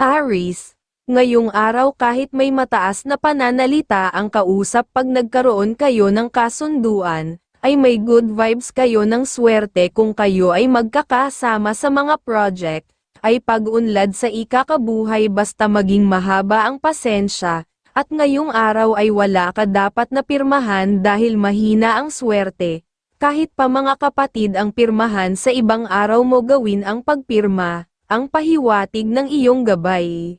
Aris, ngayong araw kahit may mataas na pananalita ang kausap pag nagkaroon kayo ng kasunduan, ay may good vibes kayo ng swerte kung kayo ay magkakasama sa mga project, ay pag-unlad sa ikakabuhay basta maging mahaba ang pasensya, at ngayong araw ay wala ka dapat na pirmahan dahil mahina ang swerte, kahit pa mga kapatid ang pirmahan sa ibang araw mo gawin ang pagpirma, ang pahiwatig ng iyong gabay.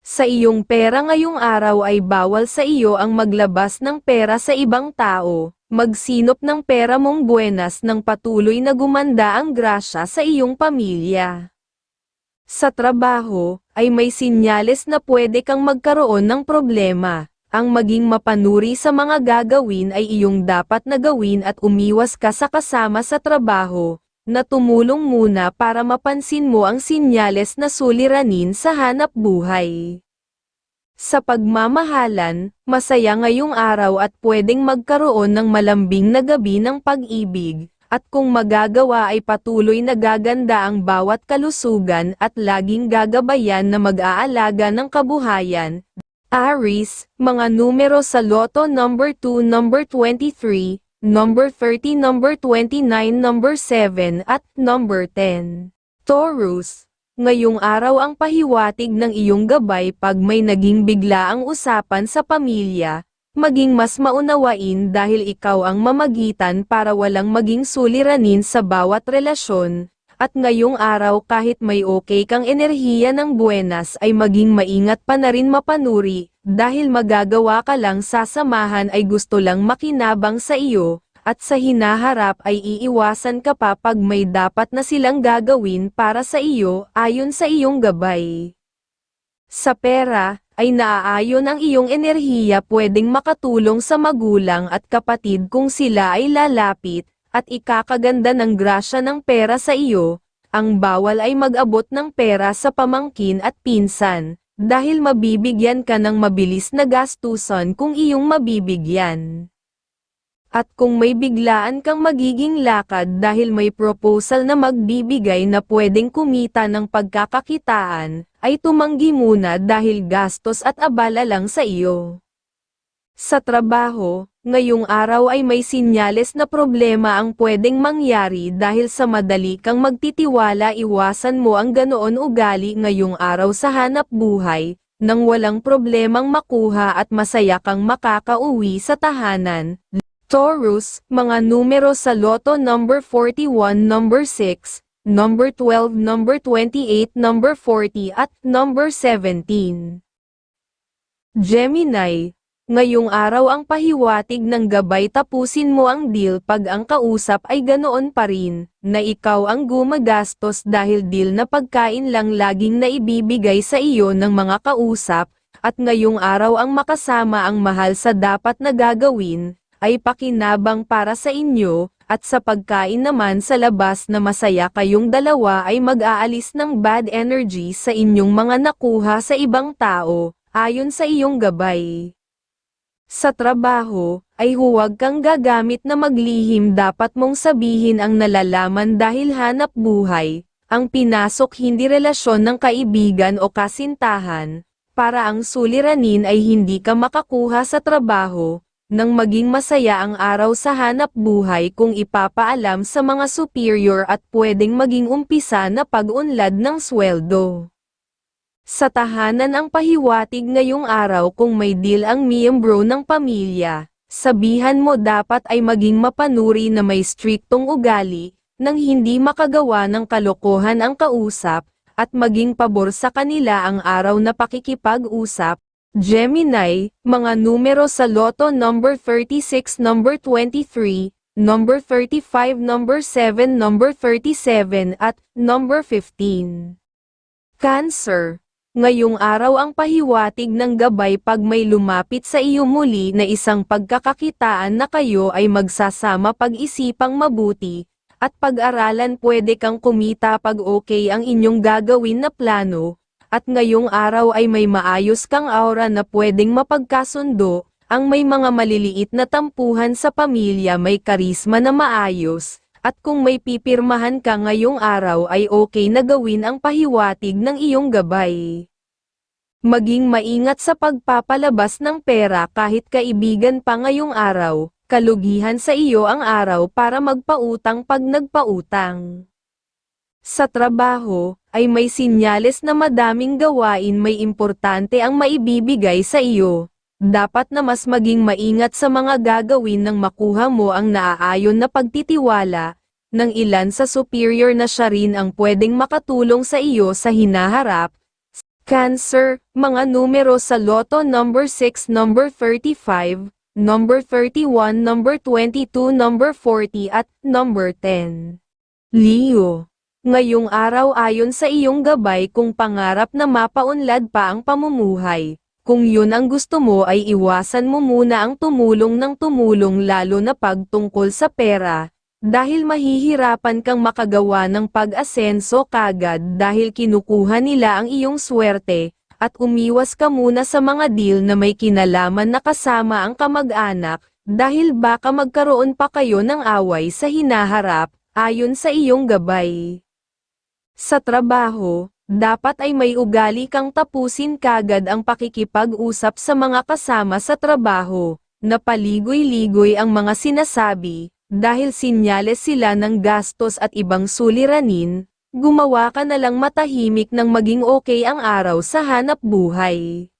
Sa iyong pera ngayong araw ay bawal sa iyo ang maglabas ng pera sa ibang tao, magsinop ng pera mong buenas ng patuloy na gumanda ang grasya sa iyong pamilya. Sa trabaho, ay may sinyales na pwede kang magkaroon ng problema. Ang maging mapanuri sa mga gagawin ay iyong dapat na gawin at umiwas ka sa kasama sa trabaho, na tumulong muna para mapansin mo ang sinyales na suliranin sa hanap buhay. Sa pagmamahalan, masaya ngayong araw at pwedeng magkaroon ng malambing na gabi ng pag-ibig, at kung magagawa ay patuloy na gaganda ang bawat kalusugan at laging gagabayan na mag-aalaga ng kabuhayan. Aris, mga numero sa Lotto number 2, number 23, number 30, number 29, number 7 at number 10. Taurus, ngayong araw ang pahiwatig ng iyong gabay pag may naging bigla ang usapan sa pamilya, maging mas maunawain dahil ikaw ang mamagitan para walang maging suliranin sa bawat relasyon, at ngayong araw kahit may okay kang enerhiya ng buenas ay maging maingat pa na rin mapanuri, dahil magagawa ka lang sasamahan ay gusto lang makinabang sa iyo, at sa hinaharap ay iiwasan ka pa pag may dapat na silang gagawin para sa iyo ayon sa iyong gabay. Sa pera, ay naaayon ang iyong enerhiya pwedeng makatulong sa magulang at kapatid kung sila ay lalapit, at ikakaganda ng grasya ng pera sa iyo, ang bawal ay mag-abot ng pera sa pamangkin at pinsan, dahil mabibigyan ka ng mabilis na gastusan kung iyong mabibigyan. At kung may biglaan kang magiging lakad dahil may proposal na magbibigay na pwedeng kumita ng pagkakakitaan, ay tumanggi muna dahil gastos at abala lang sa iyo. Sa trabaho, ngayong araw ay may sinyales na problema ang pwedeng mangyari dahil sa madali kang magtitiwala iwasan mo ang ganoon ugali ngayong araw sa hanap buhay, nang walang problemang makuha at masaya kang makakauwi sa tahanan. Taurus, mga numero sa Lotto number 41, number 6, number 12, number 28, number 40 at number 17. Gemini, ngayong araw ang pahiwatig ng gabay tapusin mo ang deal pag ang kausap ay ganoon pa rin, na ikaw ang gumagastos dahil deal na pagkain lang laging naibibigay sa iyo ng mga kausap, at ngayong araw ang makasama ang mahal sa dapat na gagawin, ay pakinabang para sa inyo, at sa pagkain naman sa labas na masaya kayong dalawa ay mag-aalis ng bad energy sa inyong mga nakuha sa ibang tao, ayon sa iyong gabay. Sa trabaho, ay huwag kang gagamit na maglihim. Dapat mong sabihin ang nalalaman dahil hanap buhay, ang pinasok hindi relasyon ng kaibigan o kasintahan, para ang suliranin ay hindi ka makakuha sa trabaho, nang maging masaya ang araw sa hanap buhay kung ipapaalam sa mga superior at pwedeng maging umpisa na pag-unlad ng sweldo. Sa tahanan ang pahiwatig ngayong araw kung may deal ang miyembro ng pamilya, sabihan mo dapat ay maging mapanuri na may striktong ugali, nang hindi makagawa ng kalokohan ang kausap, at maging pabor sa kanila ang araw na pakikipag-usap. Gemini, mga numero sa Lotto number 36, number 23, number 35, number 7, number 37 at number 15. Cancer, Ngayong araw ang pahiwatig ng gabay pag may lumapit sa iyo muli na isang pagkakakitaan na kayo ay magsasama pag-isipang mabuti, at pag-aralan pwede kang kumita pag okay ang inyong gagawin na plano, at ngayong araw ay may maayos kang aura na pwedeng mapagkasundo, ang may mga maliliit na tampuhan sa pamilya may karisma na maayos, At kung may pipirmahan ka ngayong araw ay okay na gawin ang pahiwatig ng iyong gabay. Maging maingat sa pagpapalabas ng pera kahit kaibigan pa ngayong araw, kalugihan sa iyo ang araw para magpautang pag nagpautang. Sa trabaho, ay may sinyales na madaming gawain may importante ang maibibigay sa iyo. Dapat na mas maging maingat sa mga gagawin nang makuha mo ang naaayon na pagtitiwala, ng ilan sa superior na siya rin ang pwedeng makatulong sa iyo sa hinaharap. Cancer, mga numero sa Lotto number 6, number 35, number 31, number 22, number 40 at number 10. Leo Ngayong araw ayon sa iyong gabay kung pangarap na mapaunlad pa ang pamumuhay, kung yun ang gusto mo ay iwasan mo muna ang tumulong ng tumulong lalo na pagtungkol sa pera, dahil mahihirapan kang makagawa ng pag-asenso kagad dahil kinukuha nila ang iyong swerte, at umiwas ka muna sa mga deal na may kinalaman na kasama ang kamag-anak, dahil baka magkaroon pa kayo ng away sa hinaharap, ayon sa iyong gabay. Sa trabaho, dapat ay may ugali kang tapusin kagad ang pakikipag-usap sa mga kasama sa trabaho, na paligoy-ligoy ang mga sinasabi, dahil sinyales sila ng gastos at ibang suliranin, gumawa ka na lang matahimik nang maging okay ang araw sa hanap buhay.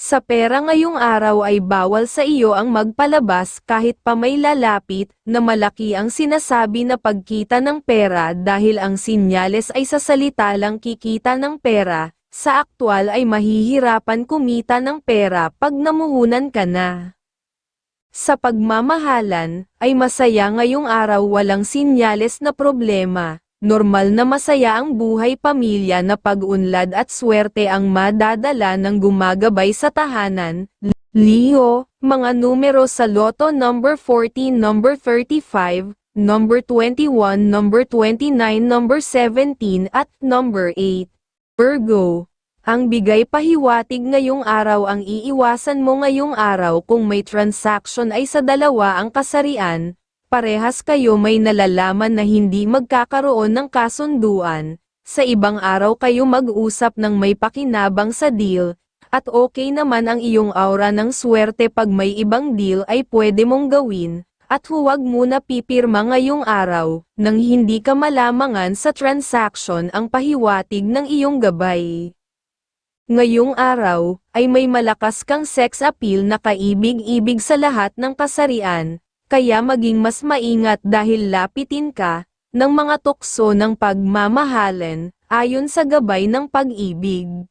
Sa pera ngayong araw ay bawal sa iyo ang magpalabas kahit pa may lalapit na malaki ang sinasabi na pagkita ng pera dahil ang sinyales ay sa salita lang kikita ng pera, sa aktwal ay mahihirapan kumita ng pera pag namuhunan ka na. Sa pagmamahalan, ay masaya ngayong araw walang sinyales na problema, normal na masaya ang buhay pamilya na pag-unlad at swerte ang madadala ng gumagabay sa tahanan. Leo, mga numero sa Lotto number 14, number 35, number 21, number 29, number 17 at number 8. Virgo, ang bigay pahiwatig ngayong araw ang iiwasan mo ngayong araw kung may transaction ay sa dalawa ang kasarian, parehas kayo may nalalaman na hindi magkakaroon ng kasunduan, sa ibang araw kayo mag-usap ng may pakinabang sa deal, at okay naman ang iyong aura ng swerte pag may ibang deal ay pwede mong gawin, at huwag muna pipirma ngayong araw, nang hindi ka malamangan sa transaction ang pahiwatig ng iyong gabay. Ngayong araw, ay may malakas kang sex appeal na kaibig-ibig sa lahat ng kasarian, kaya maging mas maingat dahil lapitin ka, ng mga tukso ng pagmamahalan, ayon sa gabay ng pag-ibig.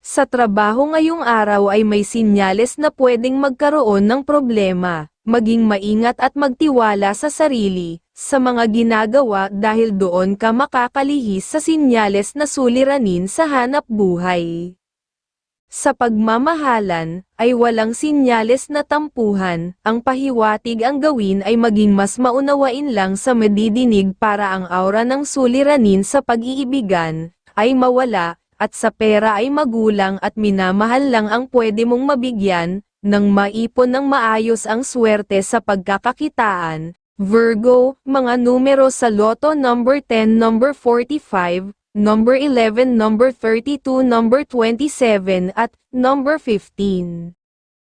Sa trabaho ngayong araw ay may sinyales na pwedeng magkaroon ng problema, maging maingat at magtiwala sa sarili, sa mga ginagawa dahil doon ka makakalihis sa sinyales na suliranin sa hanap buhay. Sa pagmamahalan, ay walang sinyales na tampuhan, ang pahiwatig ang gawin ay maging mas maunawain lang sa madidinig para ang aura ng suliranin sa pag-iibigan, ay mawala, at sa pera ay magulang at minamahal lang ang pwede mong mabigyan, nang maipon ng maayos ang swerte sa pagkakakitaan. Virgo, mga numero sa Lotto number 10, number 45, number 11, number 32, number 27 at number 15.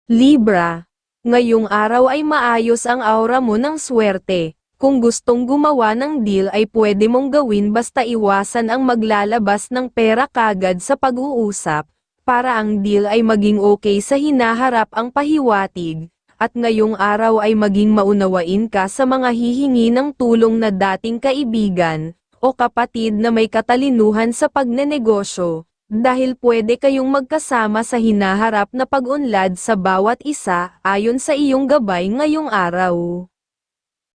Libra, ngayong araw ay maayos ang aura mo ng swerte. Kung gustong gumawa ng deal ay pwede mong gawin basta iwasan ang maglalabas ng pera kagad sa pag-uusap, para ang deal ay maging okay sa hinaharap ang pahiwatig, at ngayong araw ay maging maunawain ka sa mga hihingi ng tulong na dating kaibigan, o kapatid na may katalinuhan sa pagnenegosyo, dahil pwede kayong magkasama sa hinaharap na pag-unlad sa bawat isa ayon sa iyong gabay ngayong araw.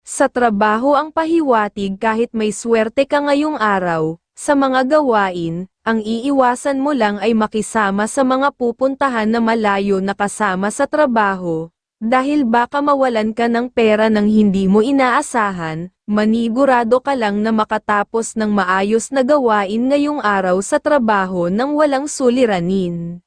Sa trabaho ang pahiwatig kahit may swerte ka ngayong araw, sa mga gawain, ang iiwasan mo lang ay makisama sa mga pupuntahan na malayo na kasama sa trabaho, dahil baka mawalan ka ng pera ng hindi mo inaasahan, manigurado ka lang na makatapos ng maayos na gawain ngayong araw sa trabaho nang walang suliranin.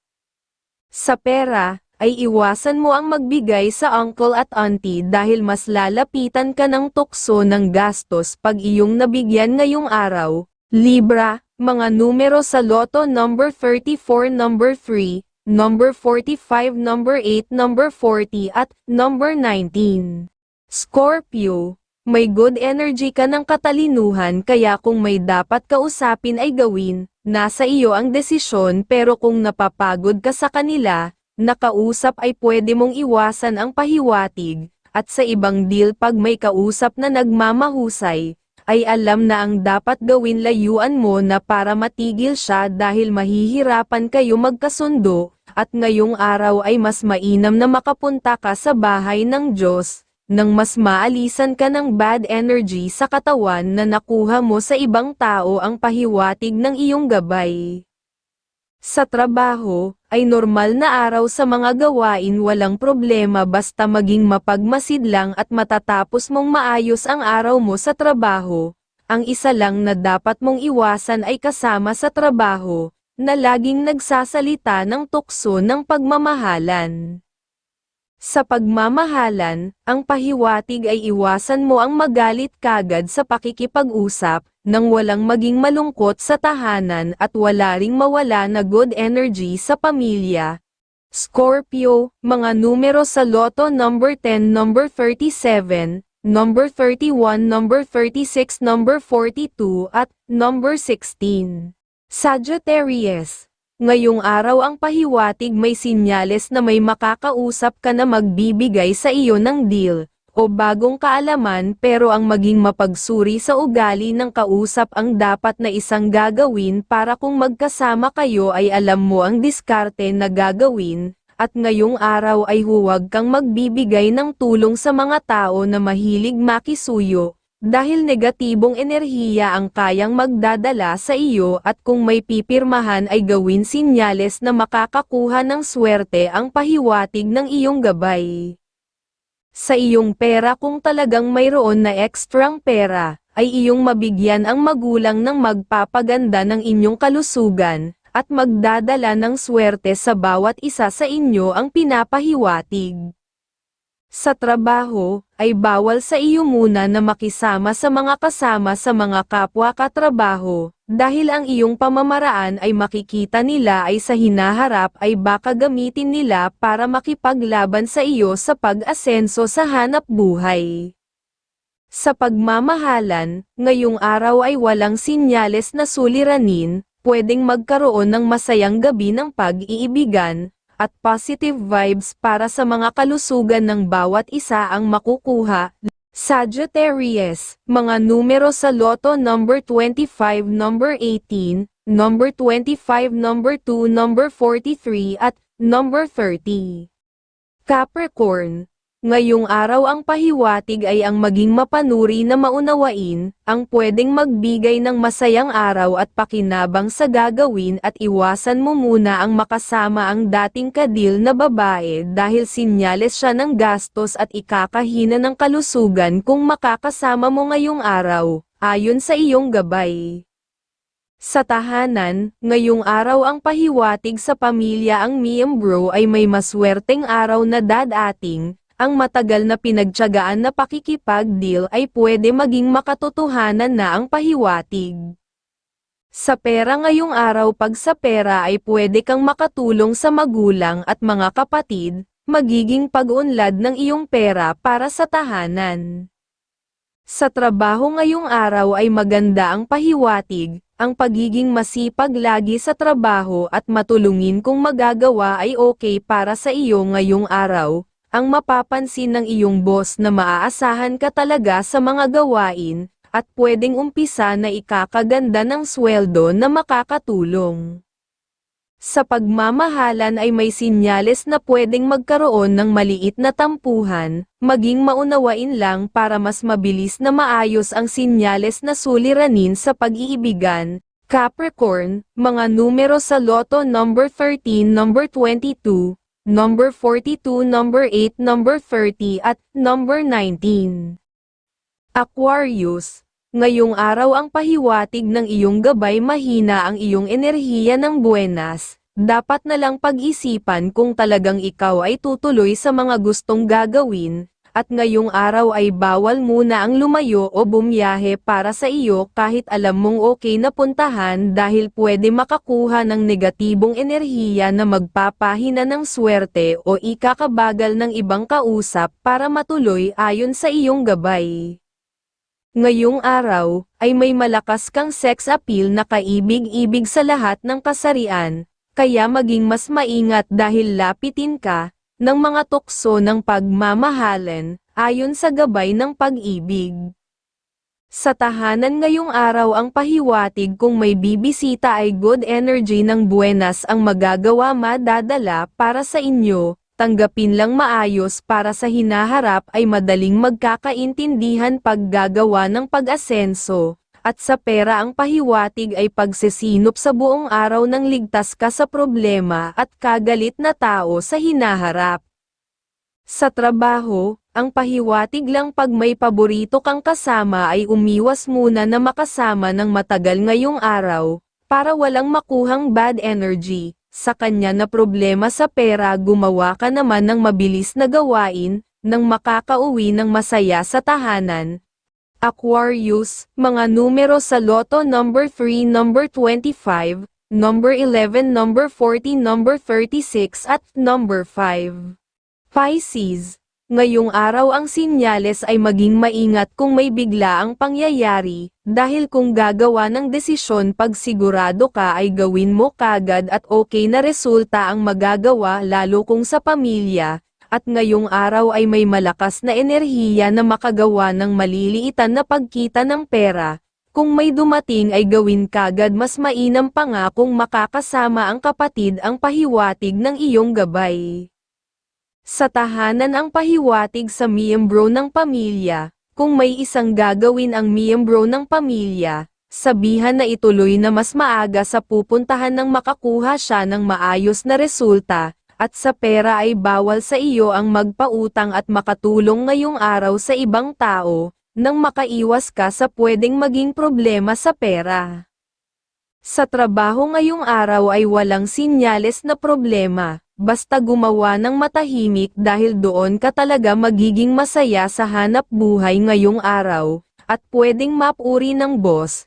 Sa pera, ay iwasan mo ang magbigay sa uncle at auntie dahil mas lalapitan ka ng tukso ng gastos pag iyong nabigyan ngayong araw. Libra, mga numero sa loto number 34 number 3, number 45 number 8 number 40 at number 19. Scorpio, may good energy ka ng katalinuhan kaya kung may dapat kausapin ay gawin, nasa iyo ang desisyon pero kung napapagod ka sa kanila, nakausap ay pwede mong iwasan ang pahiwatig, at sa ibang deal pag may kausap na nagmamahusay, ay alam na ang dapat gawin layuan mo na para matigil siya dahil mahihirapan kayo magkasundo, at ngayong araw ay mas mainam na makapunta ka sa bahay ng Diyos, nang mas maalisan ka ng bad energy sa katawan na nakuha mo sa ibang tao ang pahiwatig ng iyong gabay. Sa trabaho, ay normal na araw sa mga gawain walang problema basta maging mapagmasid lang at matatapos mong maayos ang araw mo sa trabaho. Ang isa lang na dapat mong iwasan ay kasama sa trabaho, na laging nagsasalita ng tukso ng pagmamahalan. Sa pagmamahalan, ang pahiwatig ay iwasan mo ang magalit kagad sa pakikipag-usap, nang walang maging malungkot sa tahanan at wala ring mawala na good energy sa pamilya. Scorpio, mga numero sa loto number 10, number 37, number 31, number 36, number 42 at number 16. Sagittarius, Ngayong araw ang pahiwatig may sinyales na may makakausap ka na magbibigay sa iyo ng deal, o bagong kaalaman pero ang maging mapagsuri sa ugali ng kausap ang dapat na isang gagawin para kung magkasama kayo ay alam mo ang diskarte na gagawin, at ngayong araw ay huwag kang magbibigay ng tulong sa mga tao na mahilig makisuyo, dahil negatibong enerhiya ang kayang magdadala sa iyo at kung may pipirmahan ay gawin sinyales na makakakuha ng swerte ang pahiwatig ng iyong gabay. Sa iyong pera kung talagang mayroon na ekstrang pera, ay iyong mabigyan ang magulang ng magpapaganda ng inyong kalusugan, at magdadala ng swerte sa bawat isa sa inyo ang pinapahiwatig. Sa trabaho, ay bawal sa iyo muna na makisama sa mga kasama sa mga kapwa katrabaho, dahil ang iyong pamamaraan ay makikita nila ay sa hinaharap ay baka gamitin nila para makipaglaban sa iyo sa pag-asenso sa hanap buhay. Sa pagmamahalan, ngayong araw ay walang sinyales na suliranin, pwedeng magkaroon ng masayang gabi ng pag-iibigan, at positive vibes para sa mga kalusugan ng bawat isa ang makukuha. Sagittarius, mga numero sa loto number 25, number 18, number 25, number 2, number 43 at number 30. Capricorn, Ngayong araw ang pahiwatig ay ang maging mapanuri na maunawain, ang pwedeng magbigay ng masayang araw at pakinabang sa gagawin at iwasan mo muna ang makasama ang dating kadil na babae dahil sinyales siya ng gastos at ikakahina ng kalusugan kung makakasama mo ngayong araw, ayon sa iyong gabay. Sa tahanan, ngayong araw ang pahiwatig sa pamilya ang miyembro ay may maswerteng araw na dadating, ang matagal na pinagtyagaan na pakikipag-deal ay pwede maging makatotohanan na ang pahiwatig. Sa pera ngayong araw pag sa pera ay pwede kang makatulong sa magulang at mga kapatid, magiging pag-unlad ng iyong pera para sa tahanan. Sa trabaho ngayong araw ay maganda ang pahiwatig, ang pagiging masipag lagi sa trabaho at matulungin kung magagawa ay okay para sa iyo ngayong araw, ang mapapansin ng iyong boss na maaasahan ka talaga sa mga gawain, at pwedeng umpisa na ikakaganda ng sweldo na makakatulong. Sa pagmamahalan ay may sinyales na pwedeng magkaroon ng maliit na tampuhan, maging maunawain lang para mas mabilis na maayos ang sinyales na suliranin sa pag-iibigan. Capricorn, mga numero sa loto number 13, number 22, number 42, number 8, number 30 at number 19. Aquarius, ngayong araw ang pahiwatig ng iyong gabay mahina ang iyong enerhiya ng buenas, dapat na lang pag-isipan kung talagang ikaw ay tutuloy sa mga gustong gagawin, at ngayong araw ay bawal muna ang lumayo o bumiyahe para sa iyo kahit alam mong okay na puntahan dahil pwede makakuha ng negatibong enerhiya na magpapahina ng swerte o ikakabagal ng ibang kausap para matuloy ayon sa iyong gabay. Ngayong araw, ay may malakas kang sex appeal na kaibig-ibig sa lahat ng kasarian, kaya maging mas maingat dahil lapitin ka, ng mga tukso ng pagmamahalan, ayon sa gabay ng pag-ibig. Sa tahanan ngayong araw ang pahiwatig kung may bibisita ay good energy ng buenas ang magagawa madadala para sa inyo, tanggapin lang maayos para sa hinaharap ay madaling magkakaintindihan paggagawa ng pag-asenso, at sa pera ang pahiwatig ay pagsesinop sa buong araw ng ligtas ka sa problema at kagalit na tao sa hinaharap. Sa trabaho, ang pahiwatig lang pag may paborito kang kasama ay umiwas muna na makasama ng matagal ngayong araw, para walang makuhang bad energy. Sa kanya na problema sa pera gumawa ka naman ng mabilis na gawain, nang makakauwi ng masaya sa tahanan. Aquarius, mga numero sa loto number 3, number 25, number 11, number 40, number 36 at number 5. Pisces, ngayong araw ang sinyales ay maging maingat kung may bigla ang pangyayari, dahil kung gagawa ng desisyon pag sigurado ka ay gawin mo kagad at okay na resulta ang magagawa lalo kung sa pamilya, at ngayong araw ay may malakas na enerhiya na makagawa ng maliliitan na pagkita ng pera. Kung may dumating ay gawin kagad mas mainam pa nga kung makakasama ang kapatid ang pahiwatig ng iyong gabay. Sa tahanan ang pahiwatig sa miyembro ng pamilya, kung may isang gagawin ang miyembro ng pamilya, sabihan na ituloy na mas maaga sa pupuntahan ng makakuha siya ng maayos na resulta, at sa pera ay bawal sa iyo ang magpautang at makatulong ngayong araw sa ibang tao, nang makaiwas ka sa pwedeng maging problema sa pera. Sa trabaho ngayong araw ay walang sinyales na problema, basta gumawa ng matahimik dahil doon ka talaga magiging masaya sa hanap buhay ngayong araw, at pwedeng mapuri ng boss.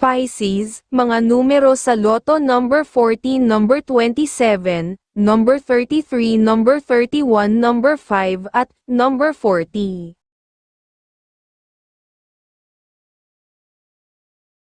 Pisces, mga numero sa loto number 14, number 27, number 33, number 31, number 5 at number 40.